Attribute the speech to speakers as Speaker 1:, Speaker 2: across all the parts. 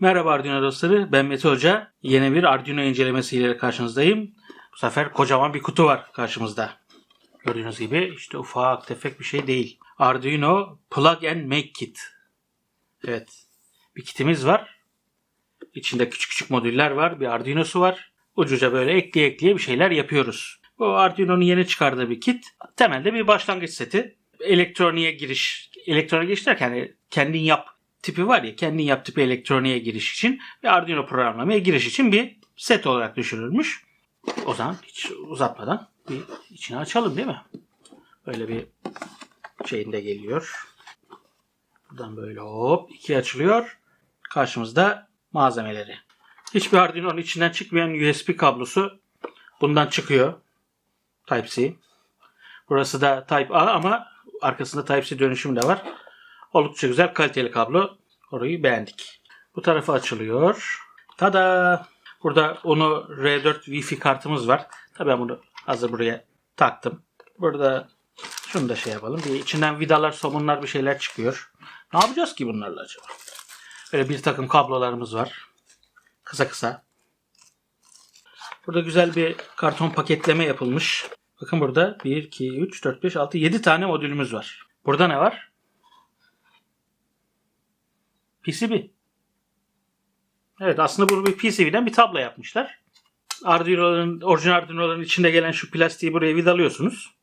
Speaker 1: Merhaba Arduino dostları, ben Mete Hoca. Yeni bir Arduino incelemesiyle karşınızdayım. Bu sefer kocaman bir kutu var karşımızda. Gördüğünüz gibi işte ufak tefek bir şey değil. Arduino Plug and Make Kit. Evet, bir kitimiz var. İçinde küçük küçük modüller var, bir Arduino'su var. Ucuca böyle ekleye ekleye bir şeyler yapıyoruz. Bu Arduino'nun yeni çıkardığı bir kit. Temelde bir başlangıç seti. Elektroniğe giriş, elektroniğe giriş derken hani kendin yap tipi var ya kendin yap tipi elektroniğe giriş için ve Arduino programlamaya giriş için bir set olarak düşünülmüş. O zaman hiç uzatmadan bir içini açalım değil mi? Böyle bir şeyinde geliyor. Buradan böyle hop iki açılıyor. Karşımızda malzemeleri. Hiçbir Arduino'nun içinden çıkmayan USB kablosu bundan çıkıyor. Type-C. Burası da Type A ama arkasında Type-C dönüşüm de var. Oldukça güzel kaliteli kablo. Orayı beğendik. Bu tarafı açılıyor. Tada! Burada onu R4 Wi-Fi kartımız var. Tabii ben bunu hazır buraya taktım. Burada şunu da şey yapalım. Bir içinden vidalar, somunlar bir şeyler çıkıyor. Ne yapacağız ki bunlarla acaba? Böyle bir takım kablolarımız var. Kısa kısa. Burada güzel bir karton paketleme yapılmış. Bakın burada 1, 2, 3, 4, 5, 6, 7 tane modülümüz var. Burada ne var? PCB. Evet aslında bunu bir PCB'den bir tablo yapmışlar. Arduino'ların, orijinal Arduino'ların içinde gelen şu plastiği buraya vidalıyorsunuz.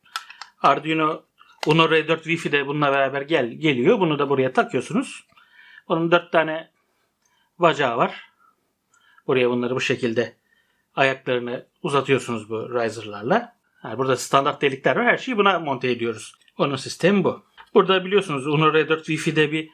Speaker 1: Arduino Uno R4 Wi-Fi de bununla beraber gel, geliyor. Bunu da buraya takıyorsunuz. Onun 4 tane bacağı var. Buraya bunları bu şekilde ayaklarını uzatıyorsunuz bu riser'larla. Yani burada standart delikler var. Her şeyi buna monte ediyoruz. Onun sistemi bu. Burada biliyorsunuz Uno R4 Wi-Fi'de bir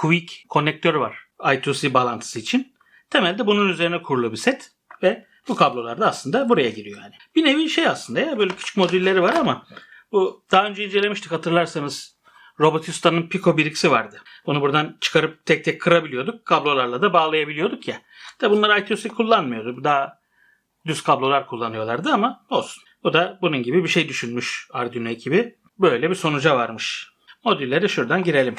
Speaker 1: Quick konnektör var I2C bağlantısı için. Temelde bunun üzerine kurulu bir set ve bu kablolar da aslında buraya giriyor yani. Bir nevi şey aslında ya böyle küçük modülleri var ama bu daha önce incelemiştik hatırlarsanız Robot Usta'nın Pico biriksi vardı. Onu buradan çıkarıp tek tek kırabiliyorduk. Kablolarla da bağlayabiliyorduk ya. Da bunlar I2C kullanmıyordu. Daha düz kablolar kullanıyorlardı ama olsun. Bu da bunun gibi bir şey düşünmüş Arduino ekibi. Böyle bir sonuca varmış. Modülleri şuradan girelim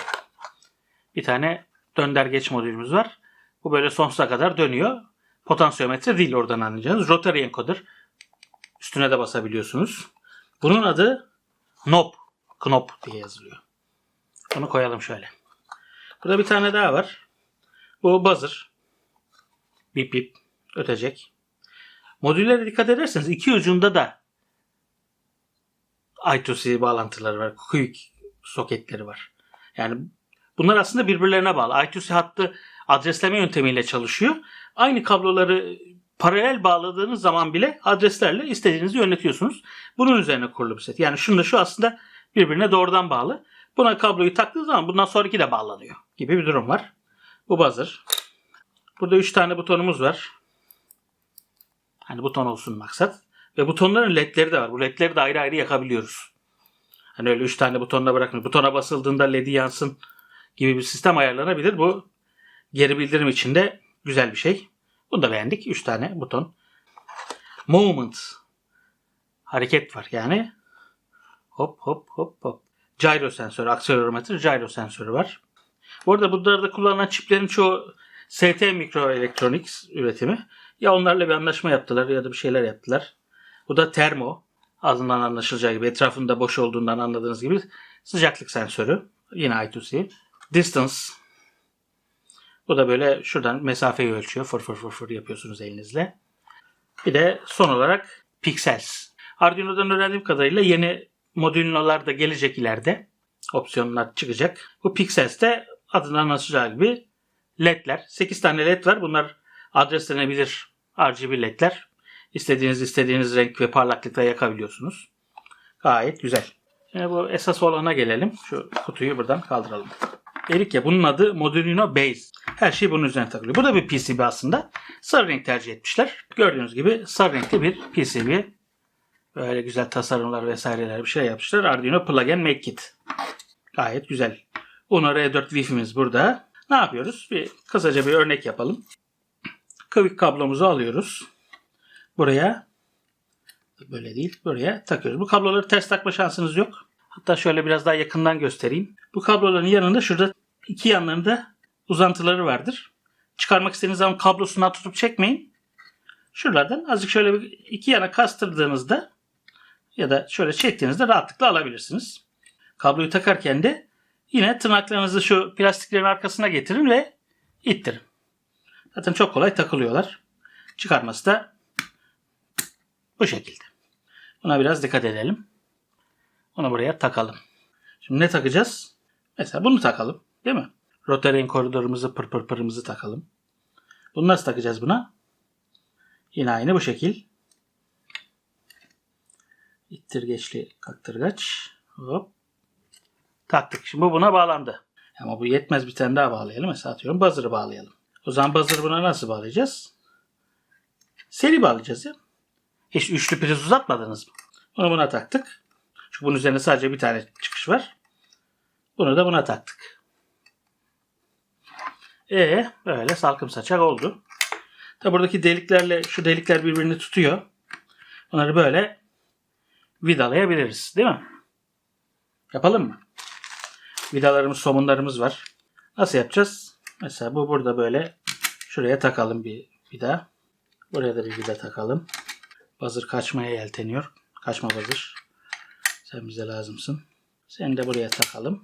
Speaker 1: bir tane dönder geç modülümüz var. Bu böyle sonsuza kadar dönüyor. Potansiyometre değil oradan anlayacağınız. Rotary encoder. Üstüne de basabiliyorsunuz. Bunun adı knob. Knop diye yazılıyor. Onu koyalım şöyle. Burada bir tane daha var. Bu buzzer. Bip bip ötecek. Modüllere dikkat ederseniz iki ucunda da I2C bağlantıları var. Quick soketleri var. Yani Bunlar aslında birbirlerine bağlı. I2C hattı adresleme yöntemiyle çalışıyor. Aynı kabloları paralel bağladığınız zaman bile adreslerle istediğinizi yönetiyorsunuz. Bunun üzerine kurulu bir set. Yani şunda şu aslında birbirine doğrudan bağlı. Buna kabloyu taktığı zaman bundan sonraki de bağlanıyor gibi bir durum var. Bu buzzer. Burada 3 tane butonumuz var. Hani buton olsun maksat. Ve butonların ledleri de var. Bu ledleri de ayrı ayrı yakabiliyoruz. Hani öyle 3 tane butonla bırakmıyor. Butona basıldığında ledi yansın gibi bir sistem ayarlanabilir. Bu geri bildirim için de güzel bir şey. Bunu da beğendik. 3 tane buton. Movement. Hareket var yani. Hop hop hop hop. Gyro sensörü, akselerometre gyro sensörü var. Bu arada bunlarda kullanılan çiplerin çoğu ST Microelectronics üretimi. Ya onlarla bir anlaşma yaptılar ya da bir şeyler yaptılar. Bu da termo. Ağzından anlaşılacağı gibi etrafında boş olduğundan anladığınız gibi sıcaklık sensörü. Yine I2C. Distance. Bu da böyle şuradan mesafeyi ölçüyor. Fır fır fır fır yapıyorsunuz elinizle. Bir de son olarak Pixels. Arduino'dan öğrendiğim kadarıyla yeni modülnolar da gelecek ileride. Opsiyonlar çıkacak. Bu Pixels de adından anlaşılacağı gibi ledler. 8 tane led var. Bunlar adreslenebilir RGB ledler. İstediğiniz istediğiniz renk ve parlaklıkta yakabiliyorsunuz. Gayet güzel. Şimdi bu esas olana gelelim. Şu kutuyu buradan kaldıralım. Dedik ya bunun adı Modulino Base. Her şey bunun üzerine takılıyor. Bu da bir PCB aslında. Sarı renk tercih etmişler. Gördüğünüz gibi sarı renkli bir PCB. Böyle güzel tasarımlar vesaireler bir şey yapmışlar. Arduino Plug and Make Kit. Gayet güzel. Uno R4 Wi-Fi'miz burada. Ne yapıyoruz? Bir kısaca bir örnek yapalım. Quick kablomuzu alıyoruz. Buraya böyle değil buraya takıyoruz. Bu kabloları ters takma şansınız yok. Hatta şöyle biraz daha yakından göstereyim. Bu kabloların yanında şurada iki yanlarında uzantıları vardır. çıkarmak istediğiniz zaman kablosundan tutup çekmeyin. Şuralardan azıcık şöyle bir iki yana kastırdığınızda ya da şöyle çektiğinizde rahatlıkla alabilirsiniz. Kabloyu takarken de yine tırnaklarınızı şu plastiklerin arkasına getirin ve ittirin. Zaten çok kolay takılıyorlar. Çıkarması da bu şekilde. Buna biraz dikkat edelim. Bunu buraya takalım. Şimdi ne takacağız? Mesela bunu takalım. Değil mi? Rotary koridorumuzu pır pır pırımızı takalım. Bunu nasıl takacağız buna? Yine aynı bu şekil. İttirgeçli kaktırgaç. Hop. Taktık. Şimdi bu buna bağlandı. Ama bu yetmez bir tane daha bağlayalım. Mesela atıyorum buzzer'ı bağlayalım. O zaman buzzer'ı buna nasıl bağlayacağız? Seri bağlayacağız ya. Hiç üçlü priz uzatmadınız mı? Bunu buna taktık. Çünkü bunun üzerinde sadece bir tane çıkış var. Bunu da buna taktık. E böyle salkım saçak oldu. Tabi buradaki deliklerle şu delikler birbirini tutuyor. Bunları böyle vidalayabiliriz. Değil mi? Yapalım mı? Vidalarımız, somunlarımız var. Nasıl yapacağız? Mesela bu burada böyle şuraya takalım bir vida. Buraya da bir vida takalım. Bazır kaçmaya yelteniyor. Kaçma bazır. Sen bize lazımsın. Seni de buraya takalım.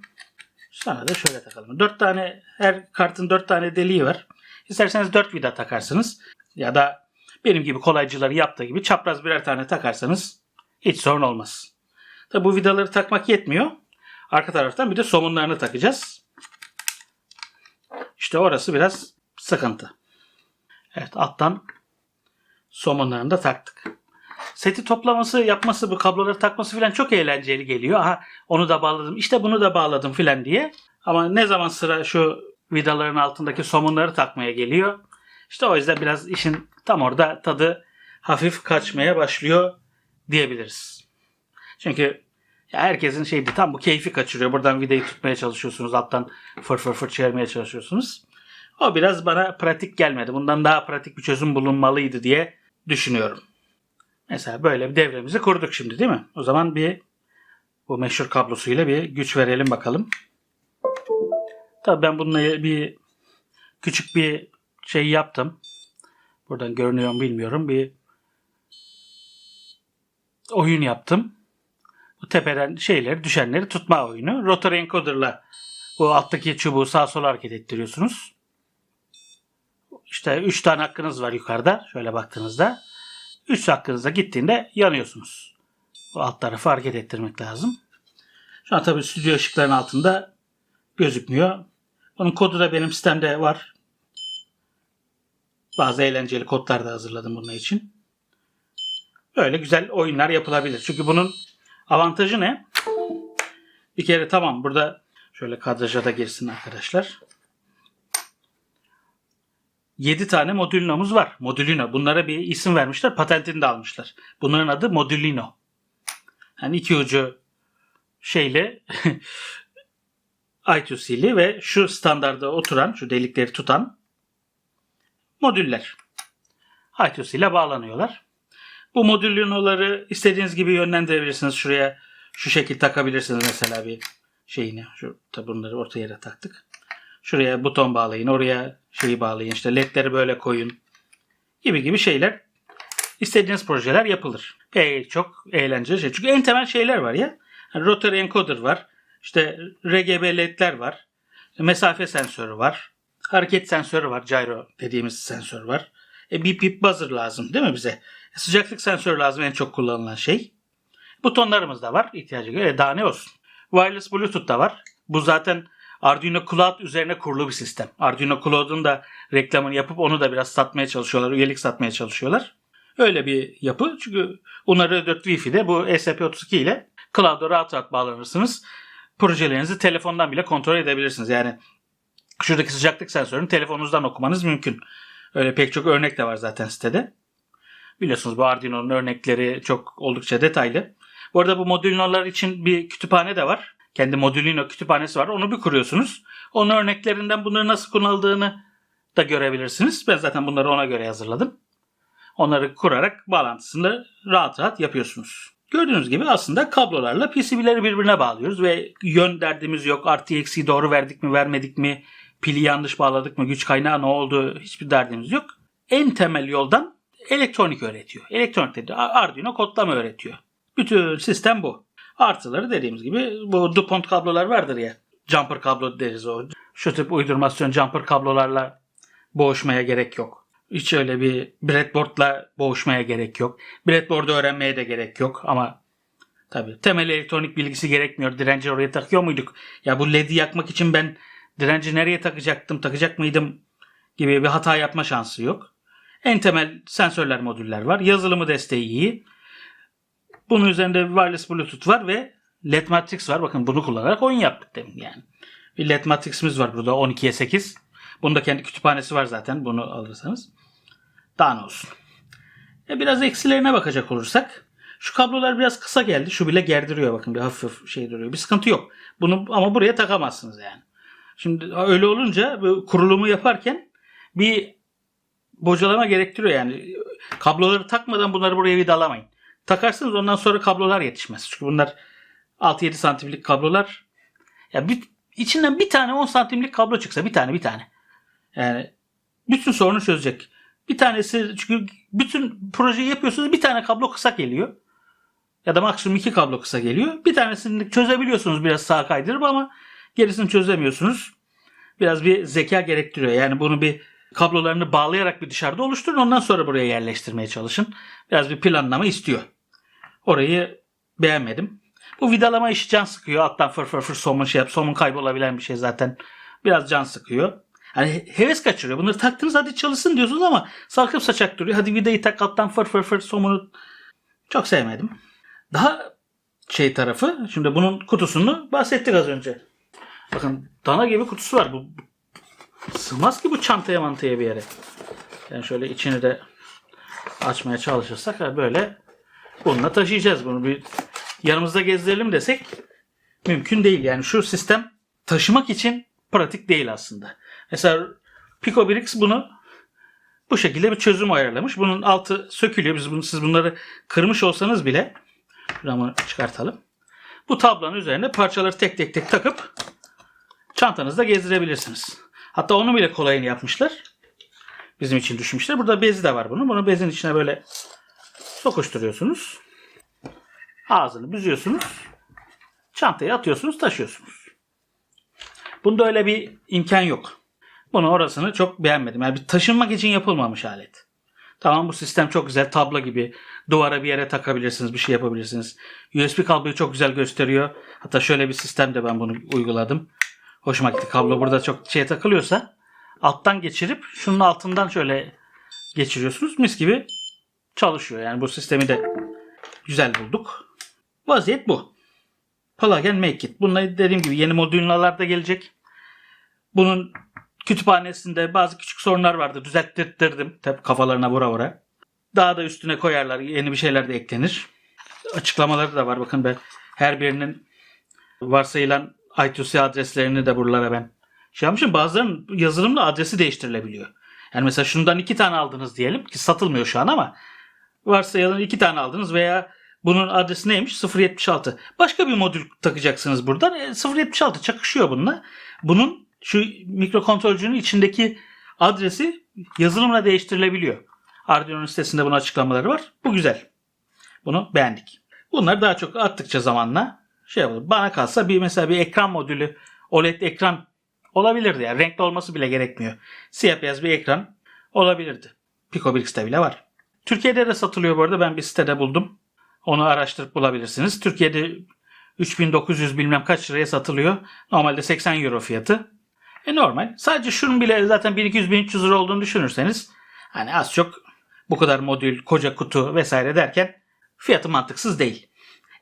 Speaker 1: Sana da şöyle takalım. Dört tane her kartın dört tane deliği var. İsterseniz dört vida takarsınız. Ya da benim gibi kolaycıları yaptığı gibi çapraz birer tane takarsanız hiç sorun olmaz. Tabi bu vidaları takmak yetmiyor. Arka taraftan bir de somunlarını takacağız. İşte orası biraz sıkıntı. Evet alttan somunlarını da taktık. Seti toplaması, yapması, bu kabloları takması falan çok eğlenceli geliyor. Aha onu da bağladım, işte bunu da bağladım falan diye. Ama ne zaman sıra şu vidaların altındaki somunları takmaya geliyor. İşte o yüzden biraz işin tam orada tadı hafif kaçmaya başlıyor diyebiliriz. Çünkü ya herkesin şeydi tam bu keyfi kaçırıyor. Buradan vidayı tutmaya çalışıyorsunuz. Alttan fır fır fır çevirmeye çalışıyorsunuz. O biraz bana pratik gelmedi. Bundan daha pratik bir çözüm bulunmalıydı diye düşünüyorum. Mesela böyle bir devremizi kurduk şimdi değil mi? O zaman bir bu meşhur kablosuyla bir güç verelim bakalım. Tabii ben bununla bir küçük bir şey yaptım. Buradan görünüyor mu bilmiyorum. Bir oyun yaptım. Bu tepeden şeyleri, düşenleri tutma oyunu. Rotary encoder'la bu alttaki çubuğu sağa sola hareket ettiriyorsunuz. İşte 3 tane hakkınız var yukarıda. Şöyle baktığınızda. 3 hakkınıza gittiğinde yanıyorsunuz. Bu alt tarafı hareket ettirmek lazım. Şu an tabii stüdyo ışıkların altında gözükmüyor. Bunun kodu da benim sistemde var. Bazı eğlenceli kodlar da hazırladım bunun için. Böyle güzel oyunlar yapılabilir. Çünkü bunun avantajı ne? Bir kere tamam burada şöyle kadraja da girsin arkadaşlar. 7 tane modülnomuz var. Modülino. Bunlara bir isim vermişler. Patentini de almışlar. Bunların adı Modülino. Yani iki ucu şeyle I2C'li ve şu standarda oturan, şu delikleri tutan modüller. I2C ile bağlanıyorlar. Bu modülinoları istediğiniz gibi yönlendirebilirsiniz. Şuraya şu şekil takabilirsiniz mesela bir şeyini. Şu tabi bunları orta yere taktık. Şuraya buton bağlayın, oraya şeyi bağlayın, işte ledleri böyle koyun gibi gibi şeyler. İstediğiniz projeler yapılır. Pek çok eğlenceli şey. Çünkü en temel şeyler var ya. Yani rotary encoder var. İşte RGB ledler var. Mesafe sensörü var. Hareket sensörü var. Gyro dediğimiz sensör var. E, bip bip buzzer lazım değil mi bize? E, sıcaklık sensörü lazım en çok kullanılan şey. Butonlarımız da var ihtiyacı göre. E, daha ne olsun. Wireless Bluetooth da var. Bu zaten Arduino Cloud üzerine kurulu bir sistem. Arduino Cloud'un da reklamını yapıp onu da biraz satmaya çalışıyorlar. Üyelik satmaya çalışıyorlar. Öyle bir yapı. Çünkü Unary 4 Wi-Fi'de bu ESP32 ile Cloud'a rahat rahat bağlanırsınız. Projelerinizi telefondan bile kontrol edebilirsiniz. Yani şuradaki sıcaklık sensörünü telefonunuzdan okumanız mümkün. Öyle pek çok örnek de var zaten sitede. Biliyorsunuz bu Arduino'nun örnekleri çok oldukça detaylı. Bu arada bu modülinolar için bir kütüphane de var. Kendi modülino kütüphanesi var. Onu bir kuruyorsunuz. Onun örneklerinden bunları nasıl kullanıldığını da görebilirsiniz. Ben zaten bunları ona göre hazırladım. Onları kurarak bağlantısını rahat rahat yapıyorsunuz. Gördüğünüz gibi aslında kablolarla PCB'leri birbirine bağlıyoruz ve yön derdimiz yok. Artı eksiği doğru verdik mi vermedik mi pili yanlış bağladık mı, güç kaynağı ne oldu hiçbir derdimiz yok. En temel yoldan elektronik öğretiyor. Elektronik dedi Arduino kodlama öğretiyor. Bütün sistem bu. Artıları dediğimiz gibi bu DuPont kablolar vardır ya. Jumper kablo deriz o. Şu tip uydurmasyon jumper kablolarla boğuşmaya gerek yok. Hiç öyle bir breadboardla boğuşmaya gerek yok. Breadboard'u öğrenmeye de gerek yok ama tabii temel elektronik bilgisi gerekmiyor. Direnci oraya takıyor muyduk? Ya bu LED'i yakmak için ben direnci nereye takacaktım, takacak mıydım gibi bir hata yapma şansı yok. En temel sensörler modüller var. Yazılımı desteği iyi. Bunun üzerinde wireless bluetooth var ve LED matrix var. Bakın bunu kullanarak oyun yaptık demin yani. Bir LED matrix'imiz var burada 12'ye 8. Bunun kendi kütüphanesi var zaten bunu alırsanız. Daha ne olsun. E biraz eksilerine bakacak olursak. Şu kablolar biraz kısa geldi. Şu bile gerdiriyor bakın bir hafif şey duruyor. Bir sıkıntı yok. Bunu ama buraya takamazsınız yani. Şimdi öyle olunca kurulumu yaparken bir bocalama gerektiriyor yani. Kabloları takmadan bunları buraya vidalamayın. Takarsınız ondan sonra kablolar yetişmez. Çünkü bunlar 6-7 santimlik kablolar. Ya bir, içinden bir tane 10 santimlik kablo çıksa bir tane bir tane. Yani bütün sorunu çözecek. Bir tanesi çünkü bütün projeyi yapıyorsunuz bir tane kablo kısa geliyor. Ya da maksimum iki kablo kısa geliyor. Bir tanesini çözebiliyorsunuz biraz sağa kaydırıp ama gerisini çözemiyorsunuz. Biraz bir zeka gerektiriyor. Yani bunu bir kablolarını bağlayarak bir dışarıda oluşturun. Ondan sonra buraya yerleştirmeye çalışın. Biraz bir planlama istiyor. Orayı beğenmedim. Bu vidalama işi can sıkıyor. Alttan fır fır fır somun şey yap. Somun kaybolabilen bir şey zaten. Biraz can sıkıyor. Hani heves kaçırıyor. Bunları taktınız hadi çalışsın diyorsunuz ama sarkıp saçak duruyor. Hadi vidayı tak alttan fır fır fır somunu çok sevmedim. Daha şey tarafı şimdi bunun kutusunu bahsettik az önce. Bakın dana gibi kutusu var. Bu sığmaz ki bu çantaya mantaya bir yere. Yani şöyle içini de açmaya çalışırsak böyle bununla taşıyacağız bunu bir yanımızda gezdirelim desek mümkün değil. Yani şu sistem taşımak için pratik değil aslında. Mesela PicoBrix bunu bu şekilde bir çözüm ayarlamış. Bunun altı sökülüyor. Biz bunu, siz bunları kırmış olsanız bile şuradan çıkartalım. Bu tablonun üzerine parçaları tek tek tek takıp çantanızda gezdirebilirsiniz. Hatta onu bile kolayını yapmışlar. Bizim için düşünmüşler. Burada bezi de var bunun. Bunu bezin içine böyle sokuşturuyorsunuz. Ağzını büzüyorsunuz. Çantaya atıyorsunuz, taşıyorsunuz. Bunda öyle bir imkan yok. Bunu orasını çok beğenmedim. Yani bir taşınmak için yapılmamış alet. Tamam bu sistem çok güzel. Tablo gibi. Duvara bir yere takabilirsiniz. Bir şey yapabilirsiniz. USB kabloyu çok güzel gösteriyor. Hatta şöyle bir sistemde ben bunu uyguladım. Hoşuma gitti. Kablo burada çok şeye takılıyorsa alttan geçirip şunun altından şöyle geçiriyorsunuz. Mis gibi çalışıyor. Yani bu sistemi de güzel bulduk. Vaziyet bu. Plug and make it. Bunlar dediğim gibi yeni modüller de gelecek. Bunun kütüphanesinde bazı küçük sorunlar vardı. Düzelttirdim. Tabi kafalarına vura vura. Daha da üstüne koyarlar. Yeni bir şeyler de eklenir. Açıklamaları da var. Bakın ben her birinin varsayılan I2C adreslerini de buralara ben şey yapmışım. Bazılarının yazılımla adresi değiştirilebiliyor. Yani mesela şundan iki tane aldınız diyelim ki satılmıyor şu an ama varsayalım iki tane aldınız veya bunun adresi neymiş? 076. Başka bir modül takacaksınız buradan. E, 076 çakışıyor bununla. Bunun şu mikrokontrolcünün içindeki adresi yazılımla değiştirilebiliyor. Arduino'nun sitesinde bunun açıklamaları var. Bu güzel. Bunu beğendik. Bunlar daha çok attıkça zamanla şey yapalım. Bana kalsa bir mesela bir ekran modülü OLED ekran olabilirdi. Yani renkli olması bile gerekmiyor. Siyah beyaz bir ekran olabilirdi. PicoBrix'te bile var. Türkiye'de de satılıyor bu arada. Ben bir sitede buldum. Onu araştırıp bulabilirsiniz. Türkiye'de 3900 bilmem kaç liraya satılıyor. Normalde 80 euro fiyatı. E normal. Sadece şunun bile zaten 1200-1300 lira olduğunu düşünürseniz hani az çok bu kadar modül, koca kutu vesaire derken fiyatı mantıksız değil.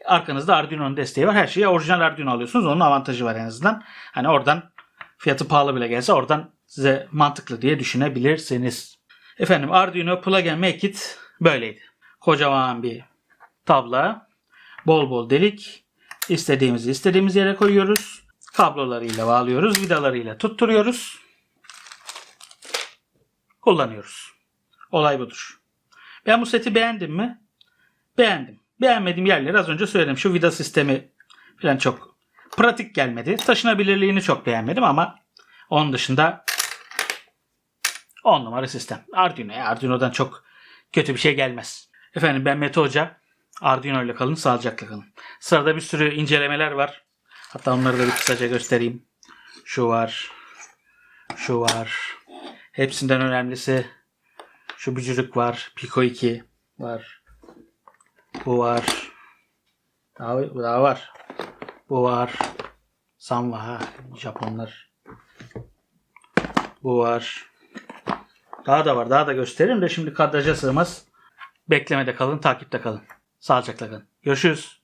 Speaker 1: Arkanızda Arduino'nun desteği var. Her şeyi orijinal Arduino alıyorsunuz. Onun avantajı var en azından. Hani oradan fiyatı pahalı bile gelse oradan size mantıklı diye düşünebilirsiniz. Efendim Arduino Plug and Make It böyleydi. Kocaman bir tabla. Bol bol delik. İstediğimizi istediğimiz yere koyuyoruz. Kablolarıyla bağlıyoruz. Vidalarıyla tutturuyoruz. Kullanıyoruz. Olay budur. Ben bu seti beğendim mi? Beğendim. Beğenmediğim yerleri az önce söyledim. Şu vida sistemi falan çok pratik gelmedi. Taşınabilirliğini çok beğenmedim ama Onun dışında 10 numara sistem. Arduino. Arduino'dan çok kötü bir şey gelmez. Efendim ben Mete Hoca. Arduino ile kalın, sağlıcakla kalın. Sırada bir sürü incelemeler var. Hatta onları da bir kısaca göstereyim. Şu var. Şu var. Hepsinden önemlisi şu bücürük var. Pico 2 var. Bu var. Daha, daha var. Bu var. Sanwa. Japonlar. Bu var. Daha da var. Daha da gösteririm de şimdi kadraja sığmaz. Beklemede kalın, takipte kalın. Sağlıcakla kalın. Görüşürüz.